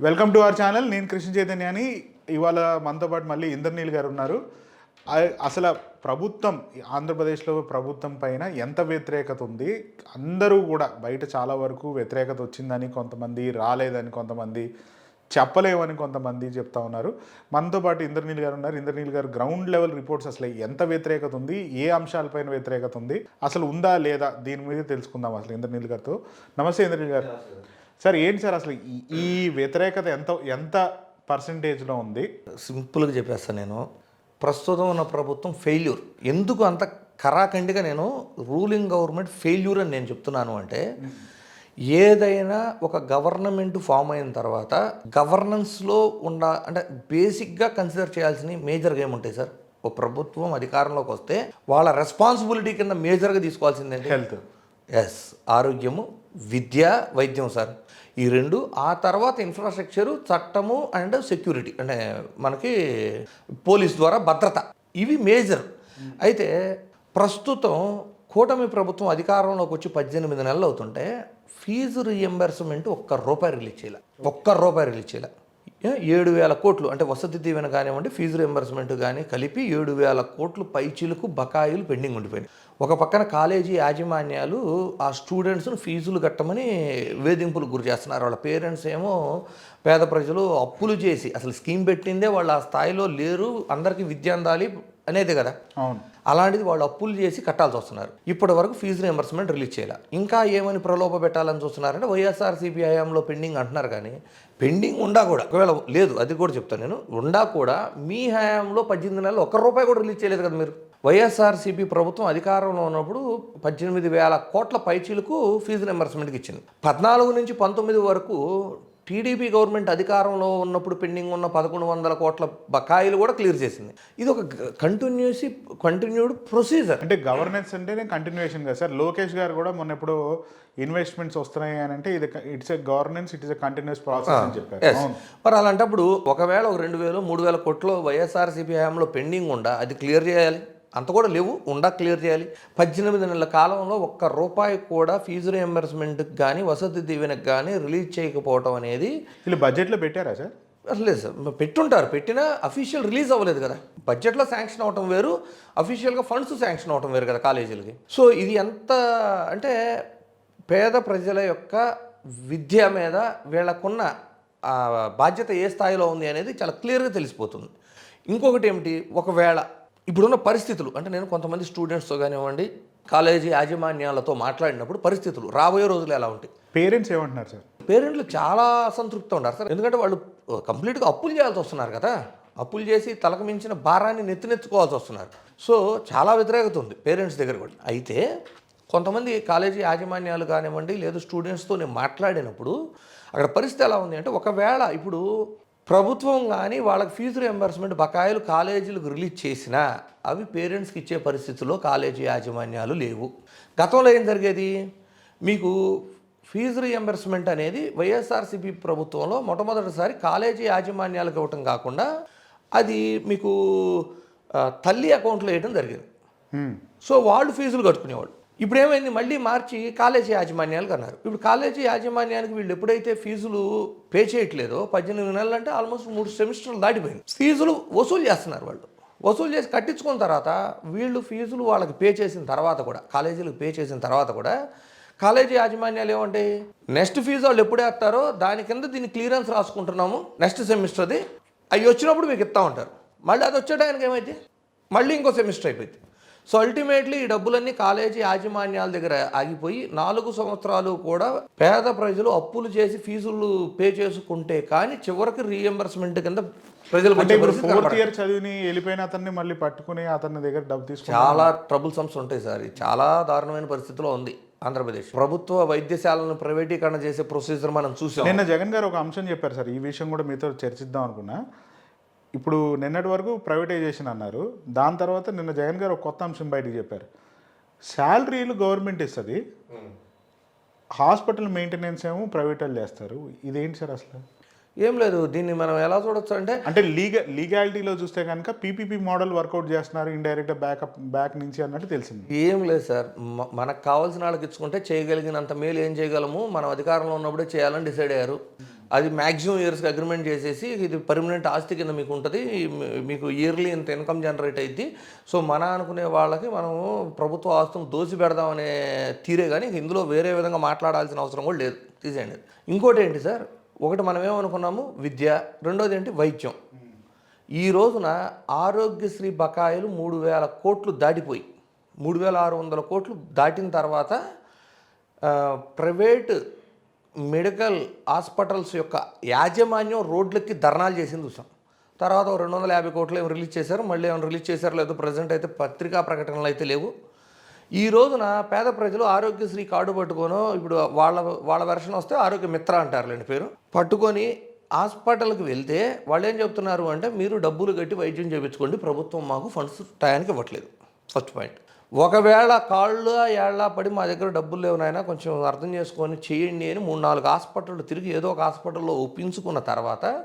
Welcome to our channel. నేను కృష్ణ చైతన్యాని. ఇవాళ మనతో పాటు మళ్ళీ ఇంద్రనీల్ గారు ఉన్నారు. అసలు ప్రభుత్వం ఆంధ్రప్రదేశ్లో ప్రభుత్వం పైన ఎంత వ్యతిరేకత ఉంది? అందరూ కూడా బయట చాలా వరకు వ్యతిరేకత వచ్చిందని కొంతమంది రాలేదని కొంతమంది చెప్పలేమని కొంతమంది చెప్తా ఉన్నారు. మనతో పాటు ఇంద్రనీల్ గారు ఉన్నారు. ఇంద్రనీల్ గారు గ్రౌండ్ లెవెల్ రిపోర్ట్స్ అసలు ఎంత వ్యతిరేకత ఉంది? ఏ అంశాలపైన వ్యతిరేకత ఉంది? అసలు ఉందా లేదా? దీని మీద తెలుసుకుందాం అసలు ఇంద్రనీల్ గారితో. నమస్తే ఇంద్రనీల్ గారు. సార్ ఏంటి సార్ అసలు ఈ- ఈ వ్యతిరేకత ఎంత ఎంత పర్సంటేజ్లో ఉంది? సింపుల్గా చెప్పేస్తాను నేను. ప్రస్తుతం ఉన్న ప్రభుత్వం ఫెయిల్యూర్ ఎందుకు అంత కరాఖండిగా నేను రూలింగ్ గవర్నమెంట్ ఫెయిల్యూర్ అని నేను చెప్తున్నాను అంటే ఏదైనా ఒక గవర్నమెంట్ ఫామ్ అయిన తర్వాత గవర్నెన్స్లో ఉన్న అంటే బేసిక్గా కన్సిడర్ చేయాల్సిన మేజర్గా ఏముంటాయి సార్? ఒక ప్రభుత్వం అధికారంలోకి వస్తే వాళ్ళ రెస్పాన్సిబిలిటీ కింద మేజర్గా తీసుకోవాల్సిందే హెల్త్ ఎస్ ఆరోగ్యము విద్య వైద్యం సార్. ఈ రెండు ఆ తర్వాత ఇన్ఫ్రాస్ట్రక్చరు చట్టము అండ్ సెక్యూరిటీ అంటే మనకి పోలీస్ ద్వారా భద్రత. ఇవి మేజర్ అయితే ప్రస్తుతం కూటమి ప్రభుత్వం అధికారంలోకి వచ్చి పద్దెనిమిది నెలలు అవుతుంటే ఫీజు రియంబర్స్మెంట్ ఒక్క రూపాయి రిలీజ్ చేయాలి. ఒక్క రూపాయి రిలీజ్ చేయాలి. ఏడు వేల కోట్లు అంటే వసతి దీవెన కానివ్వండి ఫీజు రింబర్స్మెంట్ కానీ కలిపి ఏడు వేల కోట్లు పైచీలకు బకాయిలు పెండింగ్ ఉండిపోయినాయి. ఒక పక్కన కాలేజీ యాజమాన్యాలు ఆ స్టూడెంట్స్ను ఫీజులు కట్టమని వేధింపులకు గురి చేస్తున్నారు. వాళ్ళ పేరెంట్స్ ఏమో పేద ప్రజలు అప్పులు చేసి అసలు స్కీమ్ పెట్టిందే వాళ్ళు ఆ స్థాయిలో లేరు అందరికీ విద్య అందాలి అనేది కదా. అవును. అలాంటిది వాళ్ళు అప్పులు చేసి కట్టాల్సి వస్తున్నారు. ఇప్పటి వరకు ఫీజు రియంబర్స్మెంట్ రిలీజ్ చేయాలి. ఇంకా ఏమని ప్రలోభ పెట్టాలని చూస్తున్నారంటే వైఎస్ఆర్సీపీ హయాంలో పెండింగ్ అంటున్నారు కానీ పెండింగ్ ఉండా కూడా. ఒకవేళ లేదు అది కూడా చెప్తాను నేను. ఉండా కూడా మీ హయాంలో పద్దెనిమిది నెలలు ఒక్క రూపాయి కూడా రిలీజ్ చేయలేదు కదా మీరు. వైఎస్ఆర్సీపీ ప్రభుత్వం అధికారంలో ఉన్నప్పుడు పద్దెనిమిది వేల కోట్ల పైచీలకు ఫీజు రియంబర్స్మెంట్కి ఇచ్చింది. పద్నాలుగు నుంచి పంతొమ్మిది వరకు టీడీపీ గవర్నమెంట్ అధికారంలో ఉన్నప్పుడు పెండింగ్ ఉన్న పదకొండు వందల కోట్ల బకాయిలు కూడా క్లియర్ చేసింది. ఇది ఒక కంటిన్యూసి కంటిన్యూడ్ ప్రొసీజర్ అంటే గవర్నెన్స్ అంటేనే కంటిన్యూషన్ కదా సార్? లోకేష్ గారు కూడా మొన్న ఎప్పుడు ఇన్వెస్ట్మెంట్స్ వస్తున్నాయి అని అంటే ఇది it's a governance it is a continuous process అని చెప్పారు. మరి అలాంటప్పుడు ఒకవేళ ఒక రెండు వేలు మూడు వేల కోట్లు వైఎస్ఆర్సీపీ హయాంలో పెండింగ్ ఉండా అది క్లియర్ చేయాలి? అంత కూడా లేవు. ఉండా క్లియర్ చేయాలి. పద్దెనిమిది నెలల కాలంలో ఒక్క రూపాయి కూడా ఫీజు రియంబర్స్మెంట్కి కానీ వసతి దీవెనకి కానీ రిలీజ్ చేయకపోవటం అనేది వీళ్ళు బడ్జెట్లో పెట్టారా సార్? అసలు లేదు సార్. పెట్టుంటారు. పెట్టినా అఫీషియల్ రిలీజ్ అవ్వలేదు కదా. బడ్జెట్లో శాంక్షన్ అవటం వేరు. అఫీషియల్గా ఫండ్స్ శాంక్షన్ అవటం వేరు కదా కాలేజీలకి. సో ఇది ఎంత అంటే పేద ప్రజల యొక్క విద్య మీద వీళ్ళకున్న బాధ్యత ఏ స్థాయిలో ఉంది అనేది చాలా క్లియర్గా తెలిసిపోతుంది. ఇంకొకటి ఏమిటి? ఒకవేళ ఇప్పుడున్న పరిస్థితులు అంటే నేను కొంతమంది స్టూడెంట్స్తో కానివ్వండి కాలేజీ యాజమాన్యాలతో మాట్లాడినప్పుడు పరిస్థితులు రాబోయే రోజులు ఎలా ఉంటాయి? పేరెంట్స్ ఏమంటున్నారు సార్? పేరెంట్లు చాలా అసంతృప్తితో ఉన్నారు సార్. ఎందుకంటే వాళ్ళు కంప్లీట్గా అప్పులు చేయాల్సి వస్తున్నారు కదా. అప్పులు చేసి తలకు మించిన భారాన్ని నెత్తినెత్తుకోవాల్సి వస్తున్నారు. సో చాలా వ్యతిరేకత ఉంది పేరెంట్స్ దగ్గర కూడా. అయితే కొంతమంది కాలేజీ యాజమాన్యాలు కానివ్వండి లేదు స్టూడెంట్స్తో నేను మాట్లాడినప్పుడు అక్కడ పరిస్థితి ఎలా ఉంది అంటే ఒకవేళ ఇప్పుడు ప్రభుత్వం కానీ వాళ్ళకి ఫీజు రియంబర్స్మెంట్ బకాయిలు కాలేజీలకు రిలీజ్ చేసినా అవి పేరెంట్స్కి ఇచ్చే పరిస్థితుల్లో కాలేజీ యాజమాన్యాలు లేవు. గతంలో ఏం జరిగేది? మీకు ఫీజు రియంబర్స్మెంట్ అనేది వైఎస్ఆర్సీపీ ప్రభుత్వంలో మొట్టమొదటిసారి కాలేజీ యాజమాన్యాలకు ఇవ్వటం కాకుండా అది మీకు తల్లి అకౌంట్లో వేయడం జరిగింది. సో వాళ్ళు ఫీజులు కట్టుకునేవాళ్ళు. ఇప్పుడు ఏమైంది మళ్ళీ మార్చి కాలేజీ యాజమాన్యాలకు అన్నారు. ఇప్పుడు కాలేజీ యాజమాన్యానికి వీళ్ళు ఎప్పుడైతే ఫీజులు పే చేయట్లేదో పద్దెనిమిది నెలలు అంటే ఆల్మోస్ట్ మూడు సెమిస్టర్లు దాటిపోయింది. ఫీజులు వసూలు చేస్తున్నారు వాళ్ళు. వసూలు చేసి కట్టించుకున్న తర్వాత వీళ్ళు ఫీజులు వాళ్ళకి పే చేసిన తర్వాత కూడా కాలేజీలకు పే చేసిన తర్వాత కూడా కాలేజీ యాజమాన్యాలు ఏమంటాయి? నెక్స్ట్ ఫీజు వాళ్ళు ఎప్పుడు వేస్తారో దాని కింద దీన్ని క్లియరెన్స్ రాసుకుంటున్నాము నెక్స్ట్ సెమిస్టర్ది. అవి వచ్చినప్పుడు మీకు ఇస్తా ఉంటారు. మళ్ళీ అది వచ్చే టైంకి మళ్ళీ ఇంకో సెమిస్టర్ అయిపోయింది. సో అల్టిమేట్లీ ఈ డబ్బులన్నీ కాలేజీ యాజమాన్యాల దగ్గర ఆగిపోయి నాలుగు సంవత్సరాలు కూడా పేద ప్రజలు అప్పులు చేసి ఫీజులు పే చేసుకుంటే కానీ చివరికి రీఎంబర్స్మెంట్ కింద ప్రజలు ఫోర్త్ ఇయర్ చదివిని వెళ్ళిపోయిన అతన్ని మళ్ళీ పట్టుకుని అతని దగ్గర డబ్బు తీసుకుని చాలా ట్రబుల్ సమ్స్ ఉంటాయి సార్. చాలా దారుణమైన పరిస్థితిలో ఉంది ఆంధ్రప్రదేశ్. ప్రభుత్వ వైద్యశాలను ప్రైవేటీకరణ చేసే ప్రొసీజర్ మనం చూసాం. నిన్న జగన్ గారు ఒక అంశం చెప్పారు సార్. ఈ విషయం కూడా మీతో చర్చిద్దాం అనుకున్నా. ఇప్పుడు నిన్నటి వరకు ప్రైవేటైజేషన్ అన్నారు. దాని తర్వాత నిన్న జగన్ గారు ఒక కొత్త అంశం బయటకు చెప్పారు. శాలరీలు గవర్నమెంట్ ఇస్తుంది. హాస్పిటల్ మెయింటెనెన్స్ ఏమో ప్రైవేట్ వాళ్ళు చేస్తారు. ఇదేంటి సార్ అసలు? ఏం లేదు దీన్ని మనం ఎలా చూడొచ్చు అంటే అంటే లీగ లీగాలిటీలో చూస్తే కనుక పీపీపీ మోడల్ వర్కౌట్ చేస్తున్నారు ఇండైరెక్ట్ బ్యాకప్ బ్యాక్ నుంచి అన్నట్టు తెలిసింది. ఏం లేదు సార్. మనకు కావాల్సిన వాళ్ళకి ఇచ్చుకుంటే చేయగలిగినంత మేలు ఏం చేయగలము? మనం అధికారంలో ఉన్నప్పుడే చేయాలని డిసైడ్ అయ్యారు. అది మ్యాక్సిమం ఇయర్స్కి అగ్రిమెంట్ చేసేసి ఇది పర్మనెంట్ ఆస్తి కింద మీకు ఉంటుంది మీకు ఇయర్లీ ఇంత ఇన్కమ్ జనరేట్ అయింది సో మన అనుకునే వాళ్ళకి మనము ప్రభుత్వ ఆస్తులు దోసి పెడదామనే తీరే కానీ ఇందులో వేరే విధంగా మాట్లాడాల్సిన అవసరం కూడా లేదు. తీసేయండి. ఇంకోటి ఏంటి సార్? ఒకటి మనం ఏమనుకున్నాము? విద్య. రెండోది ఏంటి? వైద్యం. ఈ రోజున ఆరోగ్యశ్రీ బకాయిలు మూడు వేల కోట్లు దాటిపోయి మూడు వేల ఆరు వందల కోట్లు దాటిన తర్వాత ప్రైవేటు ప్రైవేట్ మెడికల్ హాస్పిటల్స్ యొక్క యాజమాన్యం రోడ్లకి ధర్నాలు చేసింది చూసాం. తర్వాత రెండు వందల యాభై కోట్లు ఏమి రిలీజ్ చేశారు. మళ్ళీ ఏమైనా రిలీజ్ చేశారో లేదో ప్రజెంట్ అయితే పత్రికా ప్రకటనలు అయితే లేవు. ఈ రోజున పేద ప్రజలు ఆరోగ్యశ్రీ కార్డు పట్టుకొని ఇప్పుడు వాళ్ళ వాళ్ళ వెర్షన్ వస్తే ఆరోగ్య మిత్ర అంటారులేండి పేరు. పట్టుకొని హాస్పిటల్కి వెళ్తే వాళ్ళు ఏం చెప్తున్నారు అంటే మీరు డబ్బులు కట్టి వైద్యం చేయించుకోండి ప్రభుత్వం మాకు ఫండ్స్ టయానికి ఇవ్వట్లేదు. ఫస్ట్ పాయింట్ ఒకవేళ కాళ్ళు ఏళ్ళ పడి మా దగ్గర డబ్బులు లేవు కొంచెం అర్థం చేసుకొని చేయండి అని మూడు నాలుగు హాస్పిటల్ తిరిగి ఏదో ఒక హాస్పిటల్లో ఒప్పించుకున్న తర్వాత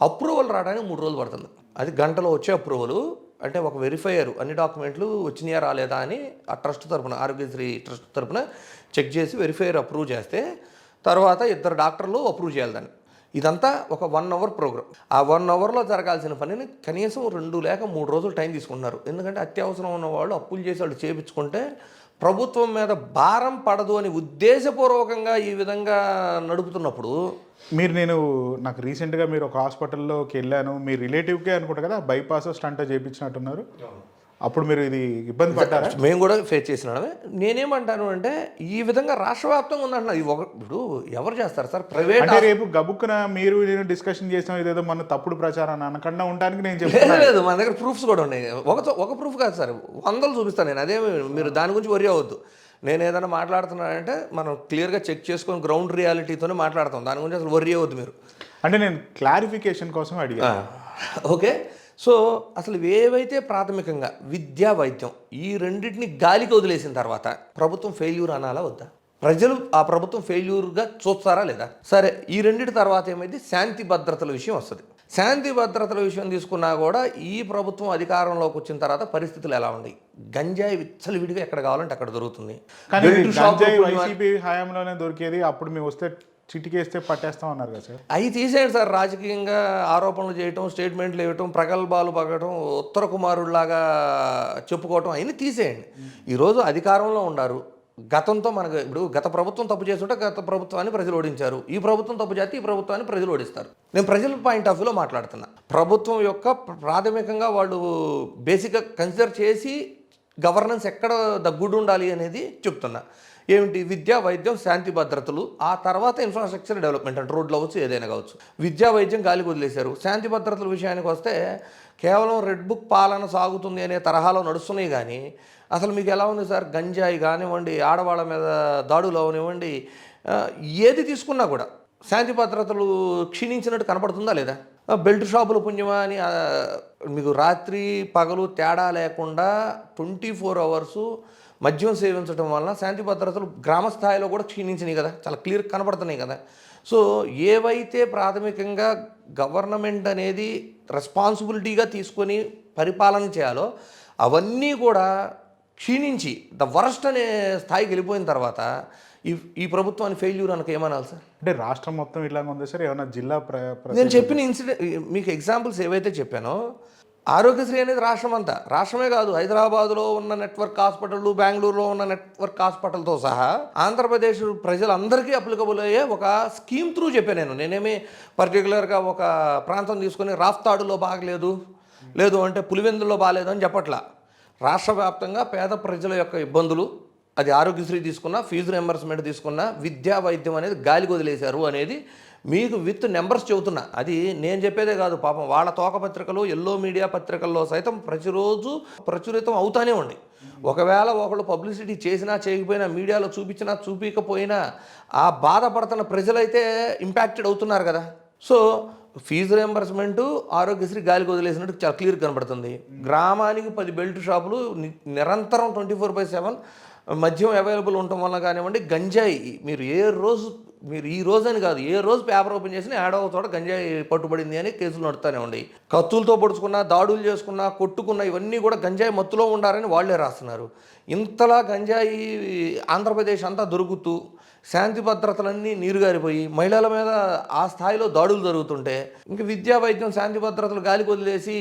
అప్రూవల్ రావడానికి మూడు రోజులు పడుతుంది. అది గంటలో వచ్చే అప్రూవల్. అంటే ఒక వెరిఫైయర్ అన్ని డాక్యుమెంట్లు వచ్చినాయా రాలేదా అని ఆ ట్రస్ట్ తరపున ఆరోగ్యశ్రీ ట్రస్ట్ తరపున చెక్ చేసి వెరిఫైయర్ అప్రూవ్ చేస్తే తర్వాత ఇద్దరు డాక్టర్లు అప్రూవ్ చేయాలి దాన్ని. ఇదంతా ఒక వన్ అవర్ ప్రోగ్రామ్ ఆ వన్ అవర్లో జరగాల్సిన పనిని కనీసం రెండు లేక మూడు రోజులు టైం తీసుకుంటున్నారు. ఎందుకంటే అత్యవసరం ఉన్న వాళ్ళు అప్పులు చేసి వాళ్ళు చేపించుకుంటే ప్రభుత్వం మీద భారం పడదు అని ఉద్దేశపూర్వకంగా ఈ విధంగా నడుపుతున్నప్పుడు మీరు నేను నాకు రీసెంట్గా మీరు ఒక హాస్పిటల్లోకి వెళ్ళాను. మీ రిలేటివ్కే అనుకుంటా కదా బైపాస్ స్టంట్ చేయించినట్టున్నారు అప్పుడు మీరు ఇది ఇబ్బంది పడ్డారా? మేము కూడా ఫేస్ చేసినామే. నేనేమంటాను అంటే ఈ విధంగా రాష్ట్ర వ్యాప్తంగా ఉందంటున్నా. ఇది ఒక ఇప్పుడు ఎవరు చేస్తారు సార్? ప్రైవేట్ రేపు గబుక్కున మీరు నేను డిస్కషన్ చేసిన ఇదేదో మన తప్పుడు ప్రచారాన్ని అనకుండా ఉండడానికి నేను చెప్తున్నాను. లేదు మన దగ్గర ప్రూఫ్స్ కూడా ఉన్నాయి. ఒక ఒక ప్రూఫ్ కాదు సార్. వందలు చూపిస్తాను నేను. అదే మీరు దాని గురించి వరి అవ్వద్దు. నేను ఏదైనా మాట్లాడుతున్నానంటే మనం క్లియర్గా చెక్ చేసుకొని గ్రౌండ్ రియాలిటీతోనే మాట్లాడతాం. దాని గురించి అసలు వరి అవ్వద్దు మీరు. అంటే నేను క్లారిఫికేషన్ కోసం అడిగాను. ఓకే. సో అసలు ఏవైతే ప్రాథమికంగా విద్యా వైద్యం ఈ రెండింటిని గాలికి వదిలేసిన తర్వాత ప్రభుత్వం ఫెయిల్యూర్ అనాలా వద్దా? ప్రజలు ఆ ప్రభుత్వం ఫెయిల్యూర్గా చూస్తారా లేదా? సరే ఈ రెండింటి తర్వాత ఏమైంది? శాంతి భద్రతల విషయం వస్తుంది. శాంతి భద్రతల విషయం తీసుకున్నా కూడా ఈ ప్రభుత్వం అధికారంలోకి వచ్చిన తర్వాత పరిస్థితులు ఎలా ఉన్నాయి? గంజాయి విచ్చలవిడిగా ఎక్కడ కావాలంటే అక్కడ దొరుకుతుంది. దొరికేది అప్పుడు మేము వస్తే చిటికేస్తే పట్టేస్తాం అన్నారు కదా సార్? అవి తీసేయండి సార్. రాజకీయంగా ఆరోపణలు చేయటం స్టేట్మెంట్లు ఇవ్వటం ప్రగల్భాలు పగటం ఉత్తర కుమారుడిలాగా చెప్పుకోవటం అవన్నీ తీసేయండి. ఈరోజు అధికారంలో ఉన్నారు. గతంతో మనకు ఇప్పుడు గత ప్రభుత్వం తప్పు చేస్తుంటే గత ప్రభుత్వాన్ని ప్రజలు ఓడించారు. ఈ ప్రభుత్వం తప్పు చేస్తే ఈ ప్రభుత్వాన్ని ప్రజలు ఓడిస్తారు. నేను ప్రజల పాయింట్ ఆఫ్ వ్యూలో మాట్లాడుతున్నా. ప్రభుత్వం యొక్క ప్రాథమికంగా వాళ్ళు బేసిక్గా కన్సిడర్ చేసి గవర్నెన్స్ ఎక్కడ దగ్గుడు ఉండాలి అనేది చెప్తున్నా. ఏమిటి? విద్య వైద్యం శాంతి భద్రతలు ఆ తర్వాత ఇన్ఫ్రాస్ట్రక్చర్ డెవలప్మెంట్ అంటే రోడ్లు అవ్వచ్చు ఏదైనా కావచ్చు. విద్యా వైద్యం గాలికి వదిలేశారు. శాంతి భద్రతల విషయానికి వస్తే కేవలం రెడ్ బుక్ పాలన సాగుతుంది అనే తరహాలో నడుస్తున్నాయి కానీ అసలు మీకు ఎలా ఉంది సార్? గంజాయి కానివ్వండి ఆడవాళ్ళ మీద దాడులు అవనివ్వండి ఏది తీసుకున్నా కూడా శాంతి భద్రతలు క్షీణించినట్టు కనపడుతుందా లేదా? బెల్ట్ షాపుల పుణ్యమా అని మీకు రాత్రి పగలు తేడా లేకుండా ట్వంటీ ఫోర్ అవర్స్ మద్యం సేవించడం వలన శాంతి భద్రతలు గ్రామ స్థాయిలో కూడా క్షీణించినాయి కదా. చాలా క్లియర్ కనపడుతున్నాయి కదా. సో ఏవైతే ప్రాథమికంగా గవర్నమెంట్ అనేది రెస్పాన్సిబిలిటీగా తీసుకొని పరిపాలన చేయాలో అవన్నీ కూడా క్షీణించి ద వరస్ట్ అనే స్థాయికి వెళ్ళిపోయిన తర్వాత ఈ ఈ ప్రభుత్వాన్ని ఫెయిల్యూర్ అనక ఏమనాలి సార్? అంటే రాష్ట్రం మొత్తం ఇలాగ ఉంది సార్ ఏమైనా జిల్లా నేను చెప్పిన ఇన్సిడెంట్ మీకు ఎగ్జాంపుల్స్ ఏవైతే చెప్పానో ఆరోగ్యశ్రీ అనేది రాష్ట్రం అంతా రాష్ట్రమే కాదు హైదరాబాద్లో ఉన్న నెట్వర్క్ హాస్పిటళ్ళు బెంగళూరులో ఉన్న నెట్వర్క్ హాస్పిటల్తో సహా ఆంధ్రప్రదేశ్ ప్రజలందరికీ అప్లికబుల్ అయ్యే ఒక స్కీమ్ త్రూ చెప్పాను నేను. నేనేమి పర్టికులర్గా ఒక ప్రాంతం తీసుకొని రాఫ్తాడులో బాగలేదు లేదు అంటే పులివెందుల్లో బాగలేదు అని చెప్పట్లా. రాష్ట్ర వ్యాప్తంగా పేద ప్రజల యొక్క ఇబ్బందులు అది ఆరోగ్యశ్రీ తీసుకున్నా ఫీజు రియంబర్స్మెంట్ తీసుకున్నా విద్యా వైద్యం అనేది గాలికి వదిలేశారు అనేది మీకు విత్ నెంబర్స్ చెబుతున్నా. అది నేను చెప్పేదే కాదు పాపం వాళ్ళ తోక పత్రికలు ఎల్లో మీడియా పత్రికల్లో సైతం ప్రతిరోజు ప్రచురితం అవుతానే ఉంది. ఒకవేళ ఒకళ్ళు పబ్లిసిటీ చేసినా చేయకపోయినా మీడియాలో చూపించినా చూపించకపోయినా ఆ బాధపడుతున్న ప్రజలైతే ఇంపాక్టెడ్ అవుతున్నారు కదా. సో ఫీజు రియంబర్స్మెంట్ ఆరోగ్యశ్రీ గాలికి వదిలేసినట్టు చాలా క్లియర్ కనబడుతుంది. గ్రామానికి పది బెల్ట్ షాపులు నిరంతరం ట్వంటీ ఫోర్ బై సెవెన్ మద్యం అవైలబుల్ ఉండటం వల్ల కానివ్వండి గంజాయి మీరు ఏ రోజు మీరు ఈ రోజు అని కాదు ఏ రోజు పేపర్ ఓపెన్ చేసినా ఏడో చోట గంజాయి పట్టుబడింది అని కేసులు నడుస్తూనే ఉండి. కత్తులతో పొడుచుకున్న దాడులు చేసుకున్న కొట్టుకున్న ఇవన్నీ కూడా గంజాయి మత్తులో ఉండారని వాళ్ళే రాస్తున్నారు. ఇంతలా గంజాయి ఆంధ్రప్రదేశ్ అంతా దొరుకుతూ శాంతి భద్రతలన్నీ నీరుగారిపోయి మహిళల మీద ఆ స్థాయిలో దాడులు జరుగుతుంటే ఇంక విద్యా వైద్యం శాంతి భద్రతలు గాలి వదిలేసి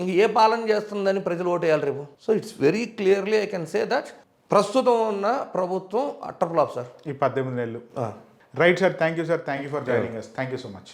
ఇంక ఏ పాలన చేస్తుందని ప్రజలు ఓటేయాలి రేపు? So it's very clearly I can say that ప్రస్తుతం ఉన్న ప్రభుత్వం అట్టర్ ఫ్లాప్ సార్. ఈ పద్దెనిమిది నెలలు. Right sir. Thank you sir thank you for joining us thank you so much